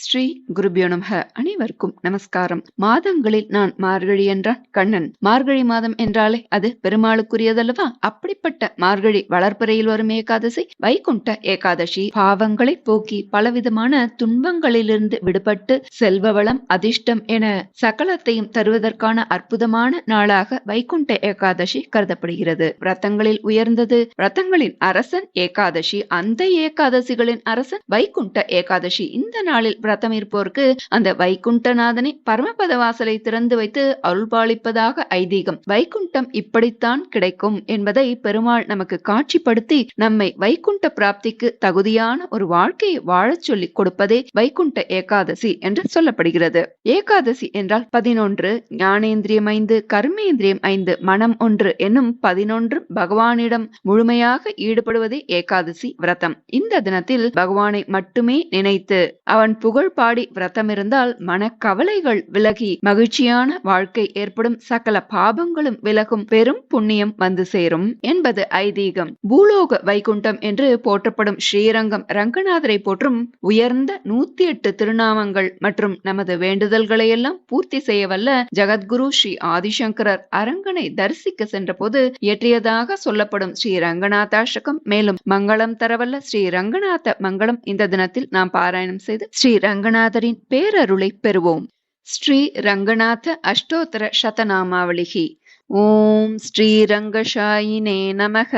ஸ்ரீ குருபியோ நமக. அனைவருக்கும் நமஸ்காரம். மாதங்களில் நான் மார்கழி என்றான் கண்ணன். மார்கழி மாதம் என்றாலே அது பெருமாளுக்குரியதல்லவா? அப்படிப்பட்ட மார்கழி வளர்ப்பறையில் வரும் ஏகாதசி வைகுண்ட ஏகாதசி. பாவங்களை போக்கி பலவிதமான துன்பங்களிலிருந்து விடுபட்டு செல்வ வளம் அதிர்ஷ்டம் என சகலத்தையும் தருவதற்கான அற்புதமான நாளாக வைகுண்ட ஏகாதசி கருதப்படுகிறது. ரத்தங்களில் உயர்ந்தது ரத்தங்களின் அரசன் ஏகாதசி. அந்த ஏகாதசிகளின் அரசன் வைகுண்ட ஏகாதசி. இந்த நாளில் விரதம் இருப்போருக்கு அந்த வைகுண்டநாதனை பரமபத வாசலை திறந்து வைத்து அருள்பாலிப்பதாக ஐதீகம். வைகுண்டம் இப்படித்தான் கிடைக்கும் என்பதை பெருமாள் நமக்கு காட்சிப்படுத்தி நம்மை வைகுண்ட பிராப்திக்கு தகுதியான ஒரு வாழ்க்கையை வாழச் சொல்லிக் கொடுப்பதே வைகுண்ட ஏகாதசி என்று சொல்லப்படுகிறது. ஏகாதசி என்றால் பதினொன்று ஞானேந்திரியம் ஐந்து கர்மேந்திரியம் ஐந்து மனம் ஒன்று என்னும் பதினொன்று பகவானிடம் முழுமையாக ஈடுபடுவதே ஏகாதசி விரதம். இந்த தினத்தில் பகவானை மட்டுமே நினைத்து அவன் புகழ் பாடி விரதமிருந்தால் மனக்கவலைகள் விலகி மகிழ்ச்சியான வாழ்க்கை ஏற்படும். சகல பாபங்களும் விலகும். பெரும் புண்ணியம் வந்து சேரும் என்பது ஐதீகம். பூலோக வைகுண்டம் என்று போற்றப்படும் ஸ்ரீரங்கம் ரங்கநாதரை போற்றும் உயர்ந்த நூத்தி எட்டு திருநாமங்கள் மற்றும் நமது வேண்டுதல்களையெல்லாம் பூர்த்தி செய்ய வல்ல ஜகத்குரு ஸ்ரீ ஆதிசங்கரர் அரங்கனை தரிசிக்க சென்றபோது இயற்றியதாக சொல்லப்படும் ஸ்ரீ ரங்கநாதாஷ்டகம். மேலும் மங்களம் தரவல்ல ஸ்ரீ ரங்கநாத மங்களம். இந்த தினத்தில் நாம் பாராயணம் செய்து ஸ்ரீ ரங்கநாதரின் பேரருளை பெறுவோம். ஸ்ரீ ரங்கநாத அஷ்டோத்தர சதநாமாவளிகி. ஓம் ஸ்ரீ ரங்கஷாயினே நமக.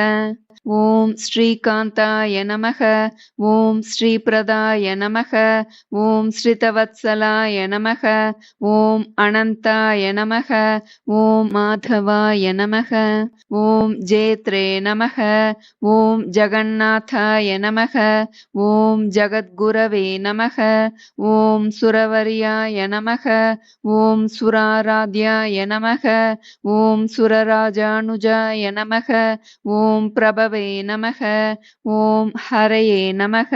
ஓம் ஸ்ரீகாந்தாய நமக ஓம் ஸ்ரீபிரதாய நமக ஓம் ஸ்ரிதவத்சலாய நமக ஓம் அனந்தாய நமக ஓம் மாதவாய நமக ஓம் ஜேத்ரே நமக ஓம் ஜகநாதாய நமக ஓம் ஜகத்குரவே நமக ஓம் சுரவரியாய நமக ஓம் சுராராத்யாய நமக ஓம் சுரராஜானுஜாய நமக ஓம் பிரபவே நமக ஓம் ஹரையே நமக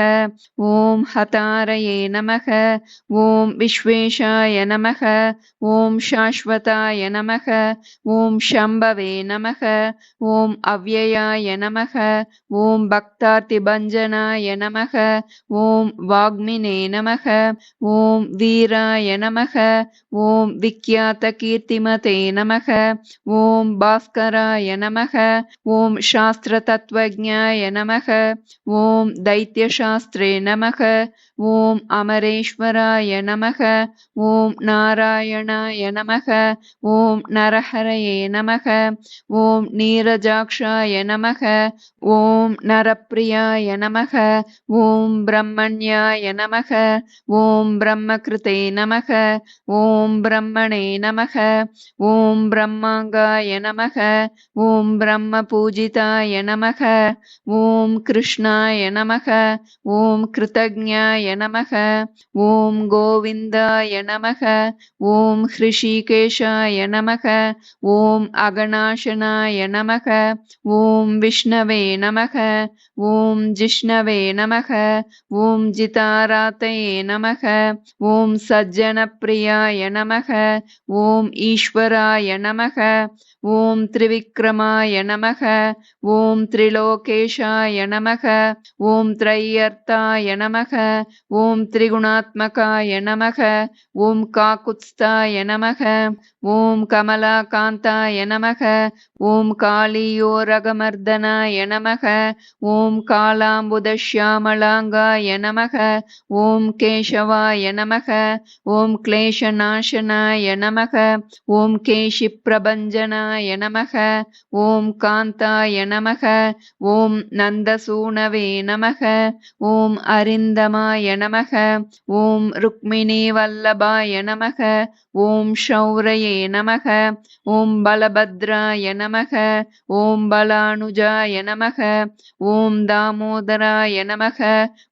ஓம் ஹதாரயே நமக ஓம் விஸ்வேஷாய நமக ஓம் சாஸ்வதாய நமக ஓம் சம்பவே நமக ஓம் அவ்யயாய நமக ஓம் பக்தார்த்திபஞ்சனாய நமக ஓம் வாக்மினே நமக ஓம் வீராய நமக ஓம் விக்யாத கீர்த்திமதே நமக ஓம் பாஸ்கராய நமக ஓம் சாஸ்திர தத் தத்துவஜாய நமக ஓம் தைத்தியசாஸ்திரே நமக ஓம் அமரேஸ்வராய நமக ஓம் நாராயணாய நமக ஓம் நரஹரயே நமக ஓம் நீரஜாக்ஷாய நமக ஓம் நரப்பிரியாய நமக ஓம் பிரம்மண்யாய நமக ஓம் பிரம்மகிருதே நமக ஓம் பிரம்மணே நமக ஓம் பிரம்மாங்காய நமக ஓம் பிரம்ம பூஜிதாய நமக நமக ஓம் கிருஷ்ணாய நமக ஓம் கிருதஜாய நமக ஓம் கோவிந்தாய நமக ஓம் ஹிருஷிகேஷாய நமக ஓம் அகநாசனாய நமக ஓம் விஷ்ணவே நமக ஓம் ஜிஷ்ணவே நமக ஓம் ஜிதாராத்தயே நமக ஓம் சஜ்ஜனப்பிரியாய நமக ஓம் ஈஸ்வராய நமக ஓம் திரிவிக்ரமாய நமக ஓம் திரிலோகேஷாய நமக ஓம் திரையர்த்தாய நமக ஓம் திரிகுணாத்மகாய நமக ஓம் காக்குத்ஸ்தாய நமக ஓம் கமலாகாந்தாய நமக ஓம் காளியோரகமர்தனாய நமக ஓம் காலாம்புதஷ்யாமலாங்காய நமக ஓம் கேசவாய நமக ஓம் கிளேஷநாசனாய நமக ஓம் கேஷி பிரபஞ்சனாய நமக ஓம் காந்தாய நமக ஓம் நந்தசூனவே நமக ஓம் அரிந்தமாய நமக ஓம் ருக்மிணி வல்லபாய நமக ஓம் ஷௌரயே நமக ஓம் பலபத்ராய நமக நமக. ஓம் பலானுஜாய நமக. ஓம் தாமோதராய நமக.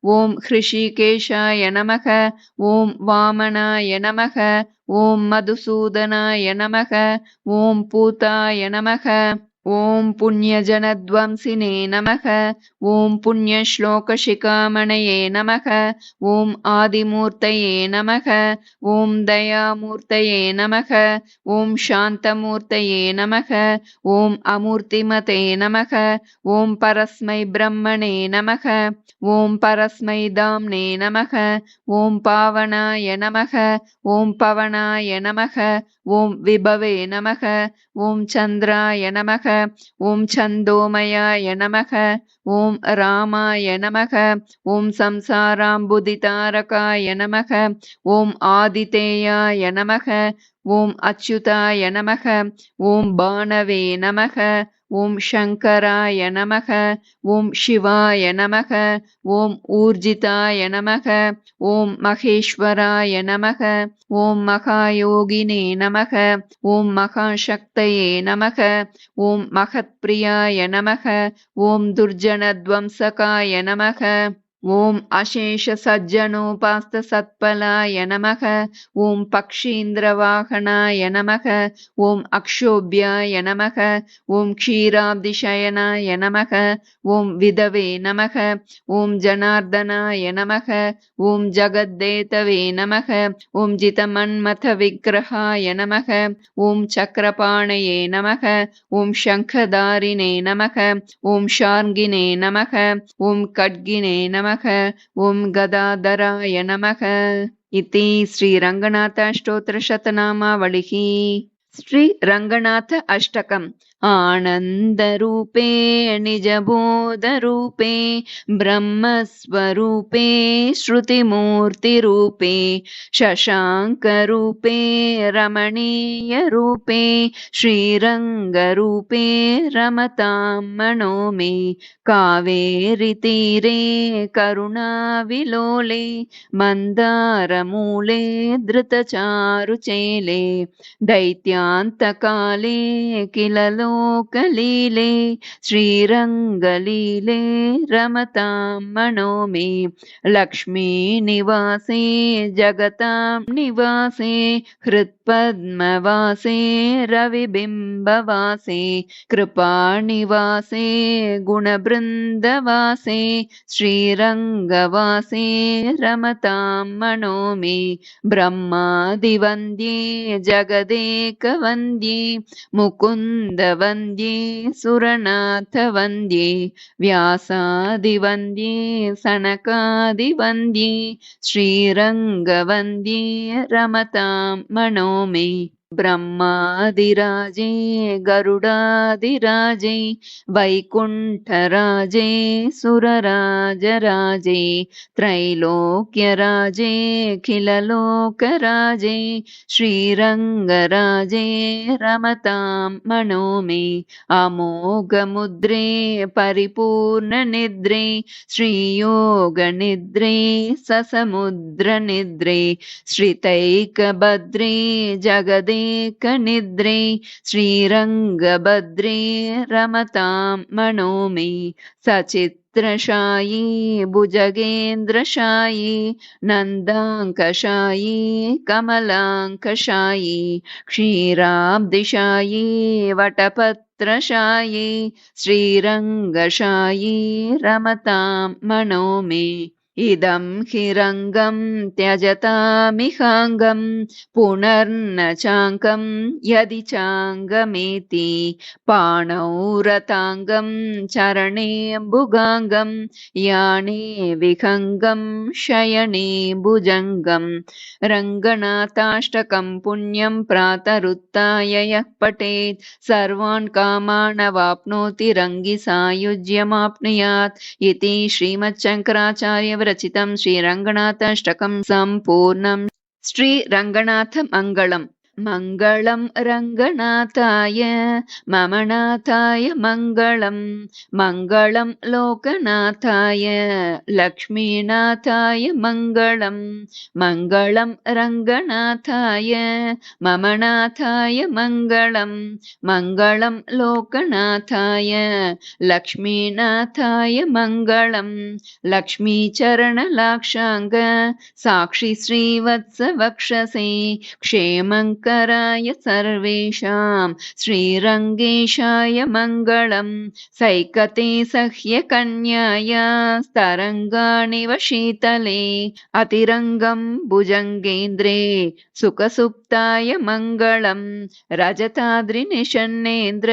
ஓம் ஹிருஷிகேஷாய நமக. ஓம் வாமனாய நமக. ஓம் மதுசூதனாய நமக. ஓம் பூதாய நமக. ॐ पुण्यजनध्वंसिने नमः ॐ पुण्यश्लोकशिखामणये नमः ॐ आदिमूर्तये नमः ॐ दयामूर्तये नमः ॐ शान्तमूर्तये नमः ॐ अमूर्तिमते नमः ॐ परस्मै ब्रह्मणे नमः ॐ परस्मै दाम्ने नमः ॐ पावनाय नमः ॐ पवनाय नमः ॐ विभवे नमः ॐ चन्द्राय नमः ஓம் சந்தோமயாய நமக ஓம் ராமாய நமக ஓம் சம்சாராம்புதிதாரகாய நமக ஓம் ஆதித்தேயாய நமக ஓம் அச்சுதாய நமக ஓம் பாணவே நமக ஓம் சங்கராய நமக ஓம் சிவாய நமக ஓம் ஊர்ஜிதாய நமக ஓம் மகேஸ்வராய நமக ஓம் மகாயோகினே நமக ஓம் மகாசக்தயே நமக ஓம் மகத்பிரியாய நமக ஓம் துர்ஜனத்வம்சகாய நமக. ॐ अशेषसज्जनोपास्तसत्पलाय नमः ॐ पक्षीन्द्रवाहनाय नमः ॐ अक्षोभ्याय नमः ॐ क्षीराब्दिशयनाय नमः ॐ विधवे नमः ॐ जनार्दनाय नमः ॐ जगद्देतवे नमः ॐ जितमन्मथविग्रहाय नमः ॐ चक्रपाणये नमः ॐ शङ्खधारिणे नमः ॐ शार्ङ्गिने नमः ॐ खड्गिने नमः நமக ஓம் கதாதராய நமக. இத்தி ஸ்ரீரங்கநாத அஷ்டோத்திர சதநாமாவளிஹி ஸ்ரீரங்கநாத அஷ்டகம். आनन्दरूपे निजबोधरूपे ब्रह्मस्वरूपे श्रुतिमूर्तिरूपे शशाङ्करूपे रमणीयरूपे श्रीरङ्गरूपे रमतां मनो मे कावेरितीरे करुणाविलोले मन्दारमूले धृतचारुचेले दैत्यान्तकाले किल लोकलीले श्रीरङ्गलीले रमतां मनो मे लक्ष्मीनिवासे जगतां निवासे हृत्पद्मवासे रविबिम्बवासे कृपानिवासे गुणबृन्दवासे श्रीरङ्गवासे रमतां मनो मे ब्रह्मादिवन्द्ये जगदेकवन्द्ये मुकुन्दवन्द्ये सुरनाथवन्द्ये व्यासादिवन्द्ये सनकादिवन्द्ये श्रीरङ्गवन्द्ये रमतां मनो मे ब्रह्मादिराजे गरुडादिराजे वैकुण्ठराजे सुरराजराजे त्रैलोक्यराजे खिललोकराजे श्रीरङ्गराजे रमतां मनो मे अमोघमुद्रे परिपूर्णनिद्रे श्रीयोगनिद्रे ससमुद्रनिद्रे श्रितैकभद्रे जगदे एकनिद्रे श्रीरङ्गभद्रे रमतां मनो मे सचित्रशायी भुजगेन्द्रशायी नन्दाङ्कशायी कमलाङ्कशायी क्षीराब्दिशायी वटपत्रशायी श्रीरङ्गशायी रमतां मनो मे इदं हि रङ्गं त्यजतामिहाङ्गं पुनर्न चाङ्गं यदि चाङ्गमेति पाणौ रताङ्गं चरणे भुगाङ्गं याने विहङ्गं शयने भुजङ्गं रङ्गनाथाष्टकं पुण्यं प्रातरुत्थाय यः पठेत् सर्वान् कामानवाप्नोति रङ्गिसायुज्यमाप्नुयात् इति श्रीमच्छङ्कराचार्य रचितं श्रीरङ्गनाथाष्टकं सम्पूर्णम् श्रीरङ्गनाथमङ्गलम् मङ्गलं रङ्गनाथाय मम नाथाय मङ्गलं मङ्गलं लोकनाथाय लक्ष्मीनाथाय मङ्गलं मङ्गलं रङ्गनाथाय मम नाथाय मङ्गलं मङ्गलं लोकनाथाय लक्ष्मीनाथाय मङ्गलं लक्ष्मीचरणलाक्षाङ्ग साक्षि श्रीवत्सवक्षसे क्षेमङ्क శంకరాయ సర్వేషాం. శ్రీరంగేశాయ మంగళం. సైకతే సహ్యకన్యాయ. స్తరంగాణివ శీతలే. అతిరంగం భుజంగేంద్రే. సుఖసుప్తాయ మంగళం. రజతాద్రినిషన్నేంద్ర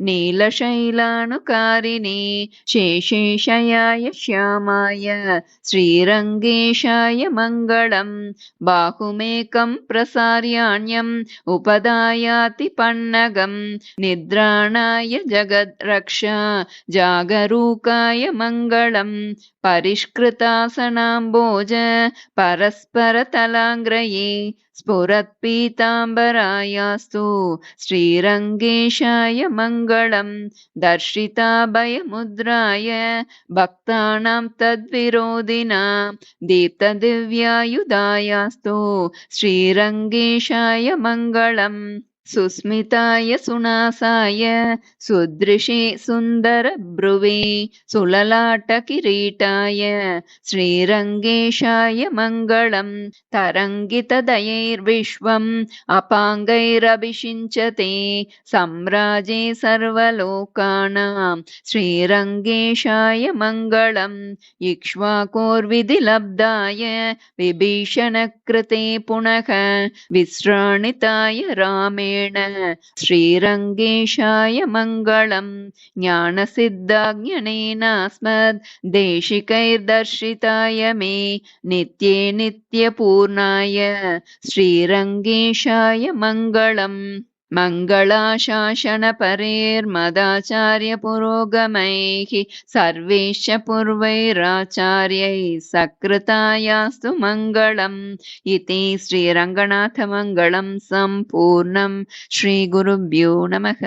నీలశైలానుకారిణి. శేషేషయాయ శ్యామాయ. శ్రీరంగేశాయ మంగళం. బాహుమేకం ప్రసార్యాణ్య. प्रसार्याण्यम् उपदायाति पन्नगं निद्राणाय जगद्रक्षा जागरूकाय मङ्गलं परिष्कृतासनाम्बोज परस्परतलाङ्ग्रये स्फुरत्पीताम्बरायास्तु श्रीरङ्गेशाय मङ्गलं दर्शिताभयमुद्राय भक्तानां तद्विरोधिनां दीप्तदिव्यायुधायास्तु श्रीरङ्गेशाय मङ्गलम् सुस्मिताय सुनासाय सुदृशे सुन्दरभ्रुवे सुललाटकिरीटाय श्रीरङ्गेशाय मङ्गलं तरङ्गितदयैर्विश्वम् अपाङ्गैरभिषिञ्चते सम्राजे सर्वलोकानां श्रीरङ्गेशाय मङ्गलम् इक्ष्वाकोर्विधिलब्धाय विभीषणकृते पुनः विश्राणिताय श्रीरङ्गेशाय मङ्गलम् ज्ञानसिद्धाज्ञनेनास्मद् देशिकैर्दर्शिताय मे नित्ये नित्यपूर्णाय श्रीरङ्गेशाय मङ्गलम् मङ्गलाशासनपरेर्मदाचार्यपुरोगमैः सर्वैश्च पूर्वैराचार्यैः सकृतायास्तु मङ्गलम् इति श्रीरङ्गनाथमङ्गलं सम्पूर्णं ஸ்ரீகுருப்யோ நமக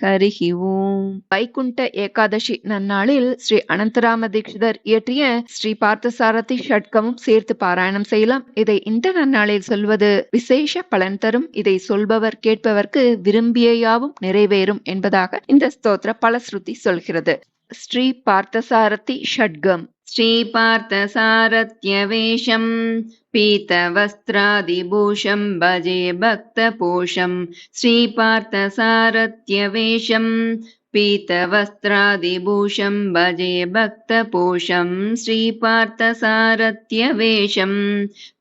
ஹரிஹி ஓம் வைகுண்ட ஏகாதசி நன்னாளில் ஸ்ரீ அனந்தராம தீட்சிதர் இயற்றிய ஸ்ரீ பார்த்தசாரதி ஷட்கமும் சேர்த்து பாராயணம் செய்யலாம் இதை இந்த நன்னாளில் சொல்வது விசேஷ பலன் தரும் இதை சொல்பவர் கேட்பவர்க்கு விரும்பிய யாவும் நிறைவேறும் என்பதாக இந்த ஸ்தோத்திர பலஸ்ருதி சொல்கிறது ஸ்ரீ பார்த்தசாரதி ஷட்கம் श्रीपार्थसारथ्यवेषम् पीतवस्त्रादिभूषम् भजे भक्तपोषम् श्रीपार्थसारथ्यवेषम् पीतवस्त्रादिभूषम् भजे भक्तपोषम् श्रीपार्थसारत्य वेषम्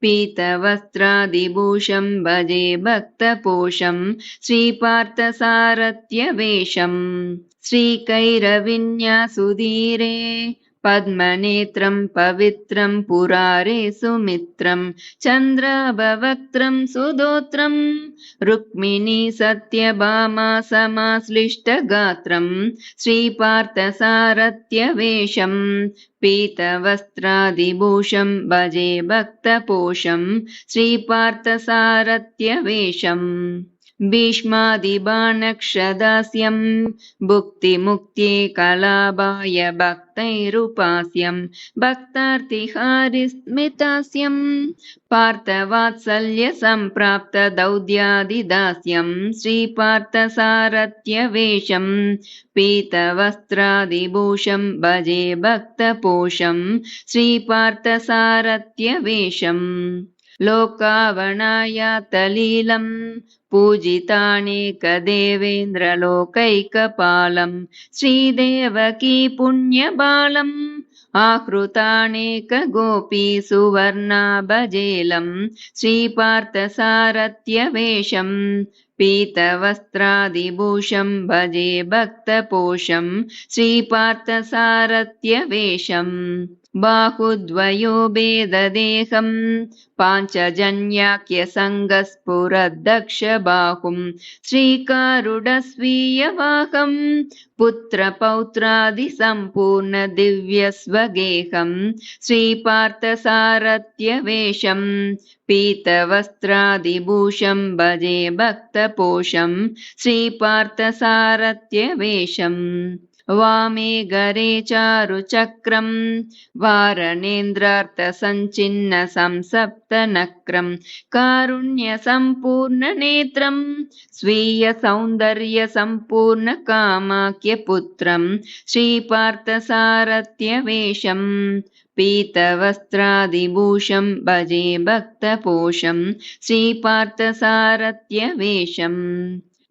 पीतवस्त्रादिभूषम् भजे भक्तपोषम् श्रीपार्थसारथ्यवेषम् श्रीकैरविन्या सुधीरे पद्मनेत्रं पवित्रं पुरारे सुमित्रं चन्द्राभवक्त्रं सुदोत्रं रुक्मिणी सत्यभामा समाश्लिष्टगात्रं श्रीपार्थसारथ्यवेषम् पीतवस्त्रादिभूषं भजे भक्तपोषं श्रीपार्थसारथ्यवेषम् भीष्मादिबाणक्षदास्यं भुक्तिमुक्त्ये कलाभाय भक्तैरुपास्यं भक्तार्तिहारिस्मितास्यं पार्थवात्सल्यसम्प्राप्तदौद्यादिदास्यं श्रीपार्थसारथ्यवेषं पीतवस्त्रादिभूषं भजे भक्तपोषं श्रीपार्थसारथ्यवेषम् लोकावणायातलीलम् पूजितानेकदेवेन्द्रलोकैकपालम् श्रीदेवकी पुण्यबालम् आहृतानेकगोपी सुवर्णाभजेलम् श्रीपार्थसारथ्यवेषम् पीतवस्त्रादिभूषं भजे भक्तपोषं श्रीपार्थसारथ्यवेषम् बाहुद्वयो वेददेहम् पाञ्च श्रीकारुडस्वीयवाहम् पुत्रपौत्रादिसम्पूर्णदिव्यस्वगेहम् श्रीपार्थसारथ्यवेषम् दिव्य पीतवस्त्रादिभूषम् भजे भक्तपोषम् श्रीपार्थसारथ्यवेषम् वामे गरे चारुचक्रम् वारणेन्द्रार्थसञ्चिन्न संसप्तनक्रम् कारुण्यसम्पूर्णनेत्रम् स्वीयसौन्दर्यसम्पूर्णकामाख्यपुत्रम् श्रीपार्थसारथ्यवेषम् पीतवस्त्रादिभूषं भजे भक्तपोषं श्रीपार्थसारथ्यवेषम्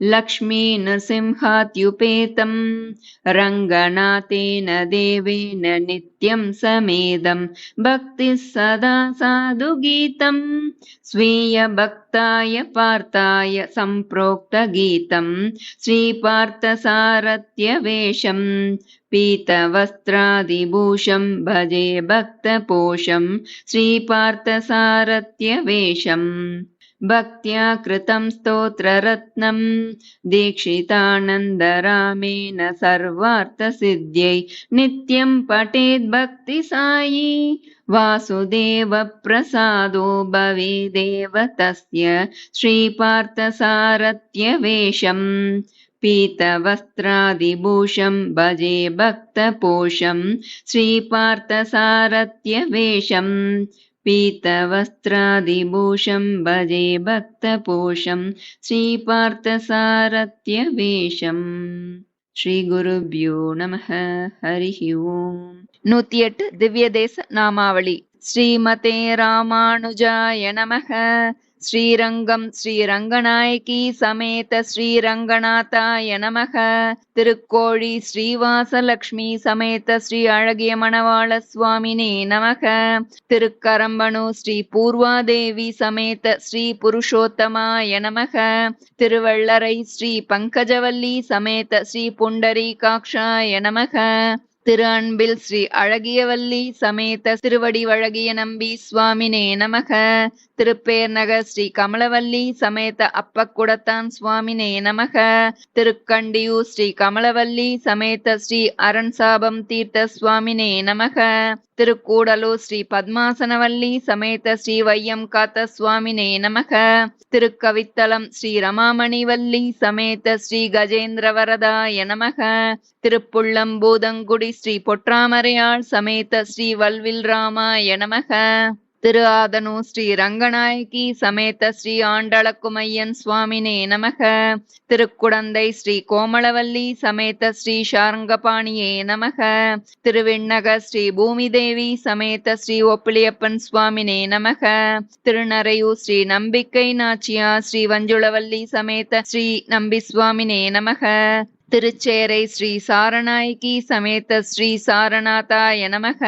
लक्ष्मीनृसिंहात्युपेतं रङ्गनाथेन देवेन नित्यं समेदं। भक्तिः सदा साधुगीतं स्वीयभक्ताय पार्थाय सम्प्रोक्तगीतं। श्रीपार्थसारथ्यवेषम् पीतवस्त्रादिभूषं भजे भक्तपोषं। श्रीपार्थसारथ्यवेषम् भक्त्या कृतं स्तोत्ररत्नं दीक्षितानन्दरामेण सर्वार्थसिद्ध्यै नित्यं पठेद्भक्तिसायी वासुदेवप्रसादो भवेदेव तस्य श्रीपार्थसारथ्यवेषम् पीतवस्त्रादिभूषं भजे भक्तपोषं श्रीपार्थसारथ्यवेषम् पीतवस्त्रादिभूषं भजे भक्तपोषं श्रीपार्थसारथ्यवेषम् श्रीगुरुभ्यो नमः हरिः ओम् நூத்தி எட்டு திவ்ய தேச நாமாவளி ஸ்ரீமதே ராமானுஜாய நமக ஸ்ரீரங்கம் ஸ்ரீரங்கநாயகி சமேத ஸ்ரீரங்கநாதாய நமக. திருக்கோழி ஸ்ரீவாசலக்ஷ்மி சமேத ஸ்ரீ அழகிய மணவாள சுவாமினே நமக. திருக்கரம்பனு ஸ்ரீ பூர்வாதேவி சமேத ஸ்ரீ புருஷோத்தமாய நமக. திருவள்ளரை ஸ்ரீ பங்கஜவல்லி சமேத ஸ்ரீ புண்டரீகாட்சாய நமக. திரு அன்பில் ஸ்ரீ அழகியவல்லி சமேத திருவடி வழகிய நம்பி சுவாமினே நமக. திருப்பேர் நகர் ஸ்ரீ கமலவல்லி சமேத அப்பக்குடத்தான் சுவாமினே நமக. திருக்கண்டியூர் ஸ்ரீ கமலவல்லி சமேத ஸ்ரீ அரண்சாபம் தீர்த்த சுவாமினே நமக. திருக்கூடலூர் ஸ்ரீ பத்மாசனவல்லி சமேத ஸ்ரீ வையம் காத்த சுவாமினே நமக. திருக்கவித்தலம் ஸ்ரீ ரமாமணிவல்லி சமேத ஸ்ரீ கஜேந்திரவரதாய நமக. திருப்புள்ளம்பூதங்குடி ஸ்ரீ பொற்றாமரையாள் சமேத ஸ்ரீ வல்வில் ராமாய நமக. திரு ஆதனு ஸ்ரீ ரங்கநாயகி சமேத ஸ்ரீ ஆண்டளக்குமையன் சுவாமினே நமக. திருக்குடந்தை ஸ்ரீ கோமளவல்லி சமேத ஸ்ரீ ஷாரங்கபாணியே நமக. திருவிண்ணக ஸ்ரீ பூமிதேவி சமேத ஸ்ரீ ஒப்பிலியப்பன் சுவாமினே நமக. திருநறையூர் ஸ்ரீ நம்பிக்கை நாச்சியா ஸ்ரீ வஞ்சுளவல்லி சமேத ஸ்ரீ நம்பி சுவாமினே நமக. திருச்சேரை ஸ்ரீ சாரணாய்கி சமேத ஸ்ரீ சாரநாதாய நமக.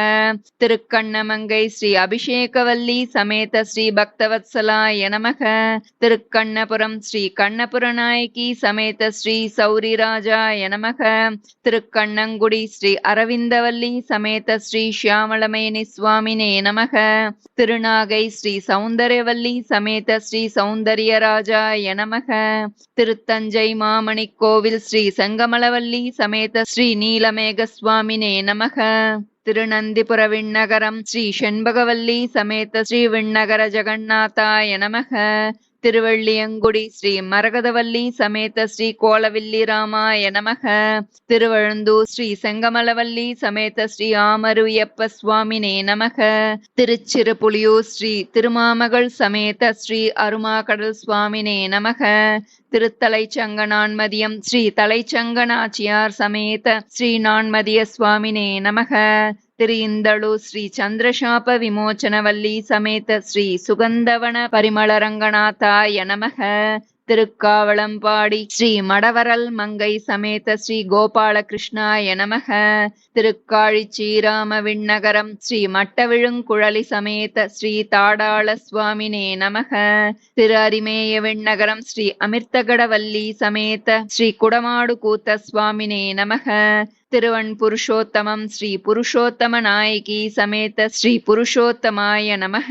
திருக்கண்ணமங்கை ஸ்ரீ அபிஷேகவல்லி சமேத ஸ்ரீ பக்தவத்சலாய நமக. திருக்கண்ணபுரம் ஸ்ரீ கண்ணபுரநாயகி சமேத ஸ்ரீ சௌரிராஜாய நமக. திருக்கண்ணங்குடி ஸ்ரீ அரவிந்தவல்லி சமேத ஸ்ரீ ஷியாமளமேனி சுவாமினே நமக. திருநாகை ஸ்ரீ சௌந்தர்யவல்லி சமேத ஸ்ரீ சௌந்தர்யராஜாய நமக. திருத்தஞ்சை மாமணி கோவில் ஸ்ரீ சங்க மங்கமலவல்லி சமேத ஸ்ரீ நீலமேக சுவாமினே நமக. திருநந்திபுர விண்ணகரம் ஸ்ரீ செண்பகவல்லி சமேத ஸ்ரீ விண்ணகர ஜெகநாதாய நமக. திருவள்ளியங்குடி ஸ்ரீ மரகதவல்லி சமேத ஸ்ரீ கோலவில்லி ராமாய நமக. திருவழந்தூர் ஸ்ரீ செங்கமலவல்லி சமேத ஸ்ரீ ஆமருயப்ப சுவாமினே நமக. திருச்சிறுபுலியூர் ஸ்ரீ திருமாமகள் சமேத ஸ்ரீ அருமாகடல் சுவாமினே நமக. திருத்தலைச்சங்கனான்மதியம் ஸ்ரீ தலைச்சங்கனாச்சியார் சமேத ஸ்ரீ நான்மதிய சுவாமினே நமக. திரு ಶ್ರೀ ಚಂದ್ರಶಾಪ ವಿಮೋಚನವಲ್ಲಿ ಸಮೇತ ಶ್ರೀ ಸುಗಂಧವನ சுகந்தவன பரிமளரங்கநாதாய நமக. திருக்காவளம்பாடி ஸ்ரீ மடவரல் மங்கை சமேத ஸ்ரீ கோபாலகிருஷ்ணாய நமக. திருக்காழி ஸ்ரீராம விண்ணகரம் ஸ்ரீ மட்டவிழுங்குழலி சமேத ஸ்ரீ தாடாள சுவாமினே நமக. திரு அரிமேய விண்ணகரம் ஸ்ரீ அமிர்தகடவல்லி சமேத ஸ்ரீ குடமாடு கூத்த சுவாமினே நமக. திருவன் புருஷோத்தமம் ஸ்ரீ புருஷோத்தம நாயகி சமேத ஸ்ரீ புருஷோத்தமாய நமக.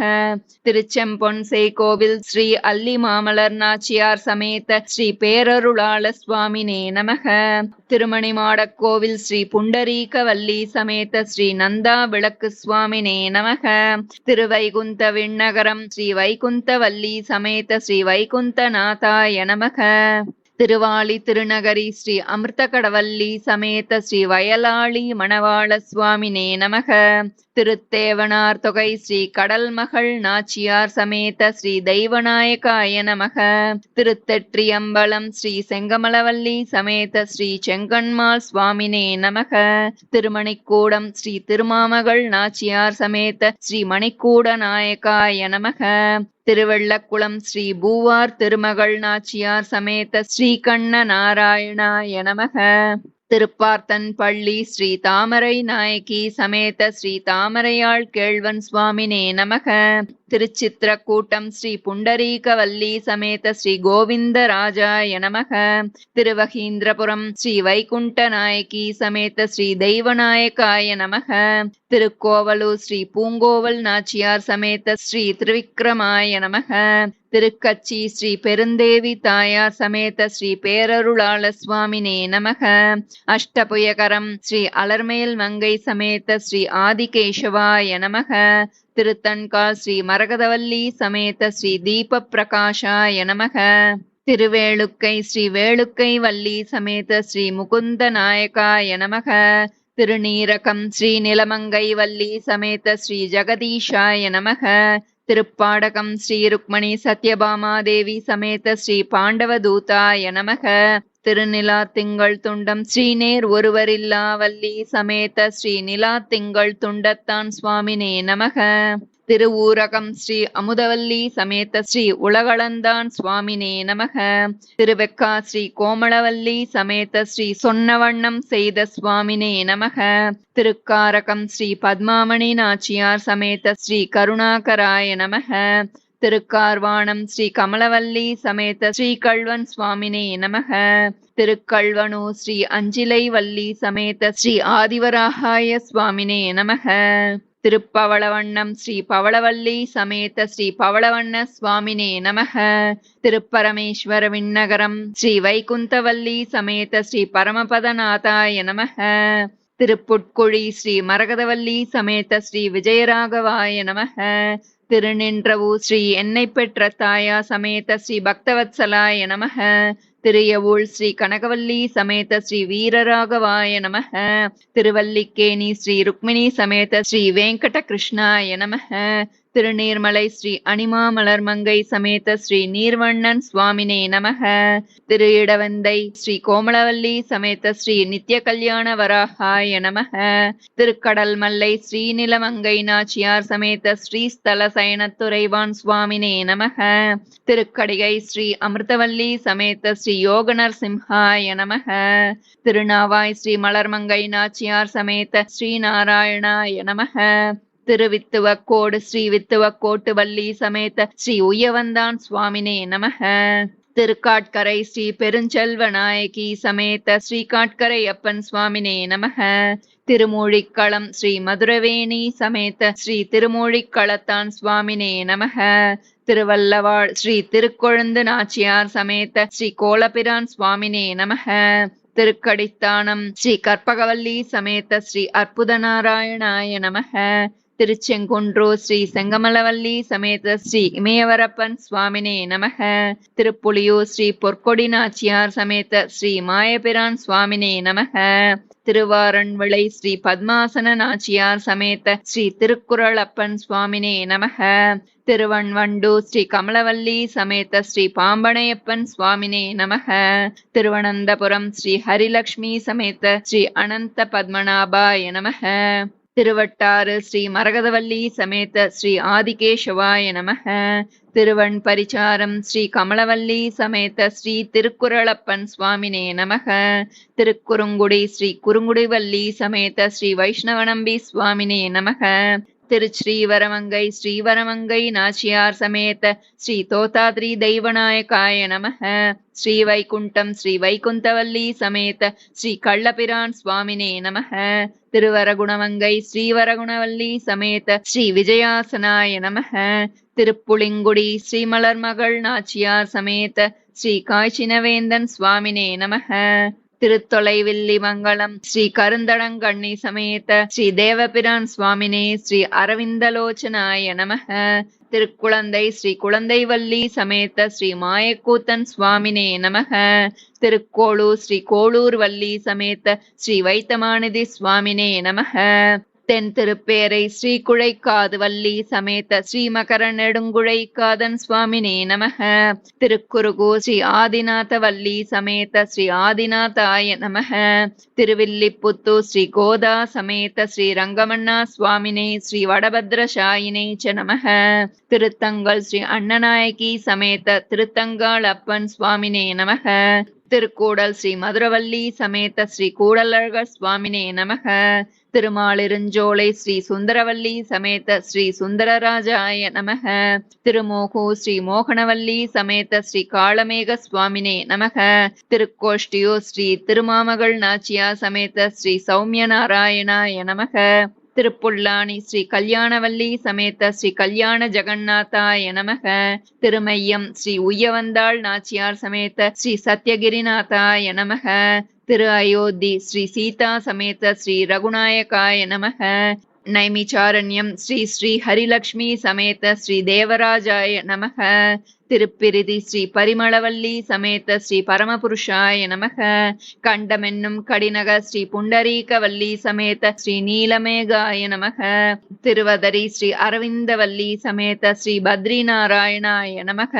திருச்செம்பொன் கோவில் ஸ்ரீ அல்லி மாமலர் நாச்சியார் சமேத ஸ்ரீ பேரருளாள சுவாமினே நமக. திருமணிமாடக் கோவில் ஸ்ரீ புண்டரீகவல்லி சமேத ஸ்ரீ நந்தா விளக்கு சுவாமினே நமக. திருவைகுந்த விண்ணகரம் ஸ்ரீ வைகுந்தவல்லி சமேத ஸ்ரீ வைகுந்தநாதாய நமக. திருவாளி திருநகரி ஸ்ரீ அமிர்த கடவல்லி சமேத ஸ்ரீ வயலாளி மணவாள சுவாமினே நமக. திருத்தேவனார் தொகை ஸ்ரீ கடல் மகள் நாச்சியார் சமேத ஸ்ரீ தெய்வநாயகாய நமக. திருத்தெற்றியம்பலம் ஸ்ரீ செங்கமலவல்லி சமேத ஸ்ரீ செங்கண்மாள் சுவாமினே நமக. திருமணிக்கூடம் ஸ்ரீ திருமாமகள் நாச்சியார் சமேத ஸ்ரீ மணிக்கூட நாயகாய நமக. திருவெள்ளக்குளம் ஸ்ரீ பூவார் திருமகள் நாச்சியார் சமேத ஸ்ரீகண்ண நாராயணாய நமக. திருப்பார்த்தன் பள்ளி ஸ்ரீ தாமரை நாயகி சமேத ஸ்ரீ தாமரையாள் கேழ்வன் சுவாமினே நமக. திருச்சித்திரக்கூட்டம் ஸ்ரீ புண்டரீகவல்லி சமேத ஸ்ரீ கோவிந்த ராஜாய நமக. திருவகீந்திரபுரம் ஸ்ரீ வைகுண்ட நாயகி சமேத ஸ்ரீ தெய்வநாயகாய நமக. திருக்கோவலூர் ஸ்ரீ பூங்கோவல் நாச்சியார் சமேத ஸ்ரீ திருவிக்ரமாய நமக. திருக்கச்சி ஸ்ரீ பெருந்தேவி தாயார் சமேத ஸ்ரீ பேரருளாள சுவாமினே நமக. அஷ்டபுயகரம் ஸ்ரீ அலர்மேல் மங்கை சமேத ஸ்ரீ ஆதிகேசவாய நமக. திருத்தன்கால் ஸ்ரீ மரகதவல்லி சமேத ஸ்ரீ தீப பிரகாஷாய நமக. திருவேளுக்கை ஸ்ரீ வேளுக்கை வள்ளி சமேத ஸ்ரீ முகுந்த நாயகாய நமக. திருநீரகம் ஸ்ரீ நிலமங்கை வள்ளி சமேத ஸ்ரீ ஜெகதீஷாய நமக. திருப்பாடகம் ஸ்ரீ ருக்மணி சத்யபாமாதேவி சமேத ஸ்ரீ பாண்டவதூதாய நமக. திருநிலா திங்கள் துண்டம். ஸ்ரீநேர் ஒருவரில்லா வல்லி சமேத ஸ்ரீநிலா திங்கள் துண்டத்தான் சுவாமினே நமக. திருவூரகம் ஸ்ரீ அமுதவல்லி சமேத ஸ்ரீ உலகளந்தான் சுவாமினே நமக. திருவெக்கா ஸ்ரீ கோமளவல்லி சமேத ஸ்ரீ சொன்னவண்ணம் செய்த சுவாமினே நமக. திருக்காரகம் ஸ்ரீ பத்மாமணி நாச்சியார் சமேத ஸ்ரீ கருணாகராய நமக. திருக்கார்வாணம் ஸ்ரீ கமலவல்லி சமேத ஸ்ரீ கல்வன் சுவாமினே நமக. திருக்கள்வனு ஸ்ரீ அஞ்சிலை வல்லி சமேத ஸ்ரீ ஆதிவராகாய சுவாமினே நமக. திருப்பவளவண்ணம் ஸ்ரீ பவளவல்லி சமேத ஸ்ரீ பவளவண்ண சுவாமினே நமக. திருப்பரமேஸ்வர விண்ணகரம் ஸ்ரீ வைகுந்தவல்லி சமேத ஸ்ரீ பரமபதநாதாய நமக. திருப்புட்குழி ஸ்ரீ மரகதவல்லி சமேத ஸ்ரீ விஜயராகவாய நமக. திருநின்றவு ஸ்ரீ என்னை பெற்ற தாயா சமேத ஸ்ரீ பக்தவத்சலாய நமக திரியவுள் ஸ்ரீ கனகவல்லி சமேத ஸ்ரீ வீரராகவாய நமக திருவல்லிக்கேணி ஸ்ரீ ருக்மிணி சமேத ஸ்ரீ வெங்கட கிருஷ்ணாய நமக திருநீர்மலை ஸ்ரீ அனிமாமலர் மங்கை சமேத ஸ்ரீ நீர்வண்ணன் சுவாமினே நமக. திரு இடவந்தை ஸ்ரீ கோமலவல்லி சமேத ஸ்ரீ நித்ய கல்யாண வராகாய நமக. திருக்கடல் மல்லை ஸ்ரீநிலமங்கை நாச்சியார் சமேத ஸ்ரீ ஸ்தல சயனத்துறைவான் சுவாமினே நமக. திருக்கடிகை ஸ்ரீ அமிர்தவல்லி சமேத ஸ்ரீ யோகனர் சிம்ஹாய நமக. திருநாவாய் ஸ்ரீ மலர்மங்கை நாச்சியார் சமேத ஸ்ரீ நாராயணாய நமக. திருவித்துவக்கோடு ஸ்ரீ வித்துவக்கோட்டு வள்ளி சமேத ஸ்ரீ உயவந்தான் சுவாமினே நமக. திருக்காட்கரை ஸ்ரீ பெருஞ்செல்வ நாயகி சமேத ஸ்ரீகாட்கரை அப்பன் சுவாமினே நமக. திருமூழிக்களம் ஸ்ரீ மதுரவேணி சமேத ஸ்ரீ திருமூழிக்களத்தான் சுவாமினே நமக. திருவல்லவாள் ஸ்ரீ திருக்கொழுந்து நாச்சியார் சமேத ஸ்ரீ கோலபிரான் சுவாமினே நமக. திருக்கடித்தானம் ஸ்ரீ கற்பகவல்லி சமேத ஸ்ரீ அற்புத நாராயணாய நமக. திருச்செங்குன்றோ ஸ்ரீ செங்கமலவல்லி சமேத ஸ்ரீ இமயவரப்பன் சுவாமினே நமக. திருப்புலியூர் ஸ்ரீ பொற்கொடி நாச்சியார் சமேத ஸ்ரீ மாயபிரான் சுவாமினே நமக. திருவாரண்விளை ஸ்ரீ பத்மாசன நாச்சியார் சமேத ஸ்ரீ திருக்குறளப்பன் சுவாமினே நமக. திருவண்வண்டு ஸ்ரீ கமலவல்லி சமேத ஸ்ரீ பாம்பனையப்பன் சுவாமினே நமக. திருவனந்தபுரம் ஸ்ரீ ஹரிலக்ஷ்மி சமேத ஸ்ரீ அனந்த பத்மநாபாய நமக. திருவட்டாறு ஸ்ரீ மரகதவல்லி சமேத ஸ்ரீ ஆதிகேசவாய நமக. திருவண் பரிச்சாரம் ஸ்ரீ கமலவல்லி சமேத ஸ்ரீ திருக்குறளப்பன் சுவாமினே நமக. திருக்குறுங்குடி ஸ்ரீ குறுங்குடிவல்லி சமேத ஸ்ரீ வைஷ்ணவநம்பி சுவாமினே நமக. திருச்ரீவரமங்கை ஸ்ரீவரமங்கை நாச்சியார் சமேத ஸ்ரீ தோதாத்ரி தெய்வநாயகாய நமக. ஸ்ரீ வைகுண்டம் ஸ்ரீ வைகுந்தவல்லி சமேத ஸ்ரீ கள்ளபிரான் சுவாமினே நமக. திருவரகுணமங்கை ஸ்ரீவரகுணவல்லி சமேத ஸ்ரீ விஜயாசனாய நமக. திருப்புளிங்குடி ஸ்ரீமலர் மகள் நாச்சியார் சமேத ஸ்ரீ காய்ச்சினவேந்தன் சுவாமினே நமக. திருத்தொலைவில்லி மங்கலம் ஸ்ரீ கருந்தடங்கண்ணி சமேத ஸ்ரீ தேவபிரான் சுவாமினே ஸ்ரீ அரவிந்தலோச்சனாய நமக. திருக்குழந்தை ஸ்ரீ குழந்தைவல்லி சமேத ஸ்ரீ மாயக்கூத்தன் சுவாமினே நமக. திருக்கோளூர் ஸ்ரீ கோளூர் வள்ளி சமேத ஸ்ரீ வைத்தமாநிதி சுவாமினே நமக. தென் திருப்பேரை ஸ்ரீ குழைக்காது வள்ளி சமேத ஸ்ரீ மகர நெடுங்குழைக்காதன் சுவாமினே நமக. திருக்குறுகூர் ஸ்ரீ ஆதிநாத வள்ளி சமேத ஸ்ரீ ஆதிநாதாய நமக. திருவில்லிப்புத்து ஸ்ரீ கோதா சமேத ஸ்ரீ ரங்கமண்ணா சுவாமினே ஸ்ரீ வடபத்ரசாயினே ச நமக. திருத்தங்கல் ஸ்ரீ அண்ணநாயகி சமேத திருத்தங்காள் அப்பன் சுவாமினே நமக. திருக்கூடல் ஸ்ரீ மதுரவல்லி சமேத ஸ்ரீ கூடலழகர் சுவாமினே நமக. திருமாலிருஞ்சோலை ஸ்ரீ சுந்தரவல்லி சமேத ஸ்ரீ சுந்தரராஜாய நமக. திருமோகூ ஸ்ரீ மோகனவல்லி சமேத ஸ்ரீ காளமேக சுவாமினே நமக. திருக்கோஷ்டியூர் ஸ்ரீ திருமாமகள் நாச்சியா சமேத ஸ்ரீ சௌமிய நாராயணாய நமக. திருப்புள்ளாணி ஸ்ரீ கல்யாணவல்லி சமேத ஸ்ரீ கல்யாண ஜெகநாத்தாய நமக. திருமையம் ஸ்ரீ உய்யவந்தாள் நாச்சியார் சமேத ஸ்ரீ சத்யகிரிநாதாய நமக. திரு அயோத்தி ஸ்ரீ சீதா சமேத ஸ்ரீ ரகுநாயகாய நமக நைமிச்சாரண்யம் ஸ்ரீ ஸ்ரீ ஹரிலக்ஷ்மி சமேத ஸ்ரீ தேவராஜாய நமக திருப்பிரிதி ஸ்ரீ பரிமளவல்லி சமேத ஸ்ரீ பரமபுருஷாய நமக. கண்டமென்னும் கடினக ஸ்ரீ புண்டரீகவல்லி சமேத ஸ்ரீ நீலமேகாய நமக. திருவதரி ஸ்ரீ அரவிந்தவல்லி சமேத ஸ்ரீ பத்ரிநாராயணாய நமக.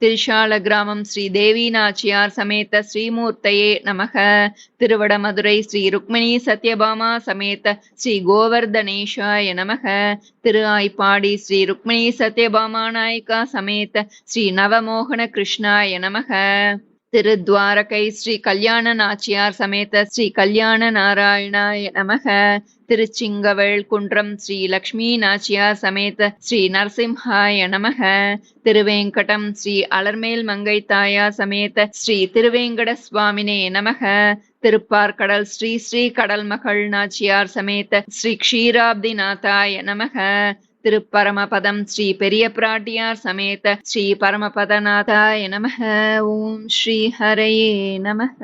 திருஷால கிராமம் ஸ்ரீ தேவி நாச்சியார் சமேத ஸ்ரீமூர்த்தையே நமக. திருவடமதுரை ஸ்ரீ ருக்மிணி சத்யபாமா சமேத ஸ்ரீ கோவர்தனேஷாய நமக. திரு ஆய்ப்பாடி ஸ்ரீ ருக்மிணி சத்யபாமா நாயக்கா சமேத ஸ்ரீ ஸ்ரீ நவமோகன கிருஷ்ணாய நமக திருத்வாரகை ஸ்ரீ கல்யாண நாச்சியார் சமேத ஸ்ரீ கல்யாண நாராயணாய நமக திருச்சிங்கவள் குன்றம் ஸ்ரீ லக்ஷ்மி நாச்சியார் சமேத ஸ்ரீ நரசிம்ஹாய நமக திருவேங்கடம் ஸ்ரீ அலர்மேல் மங்கை தாயா சமேத ஸ்ரீ திருவேங்கட சுவாமினே நமக திருப்பார்கடல் ஸ்ரீ ஸ்ரீ கடல் மகள் நாச்சியார் சமேத ஸ்ரீ க்ஷீராப்தி நாதாய நமக திருப்பரமபதம் ஸ்ரீ பெரிய பிராட்டியார் சமேத ஸ்ரீ பரமபதநாதாய நமக ஓம் ஸ்ரீ ஹரையே நமக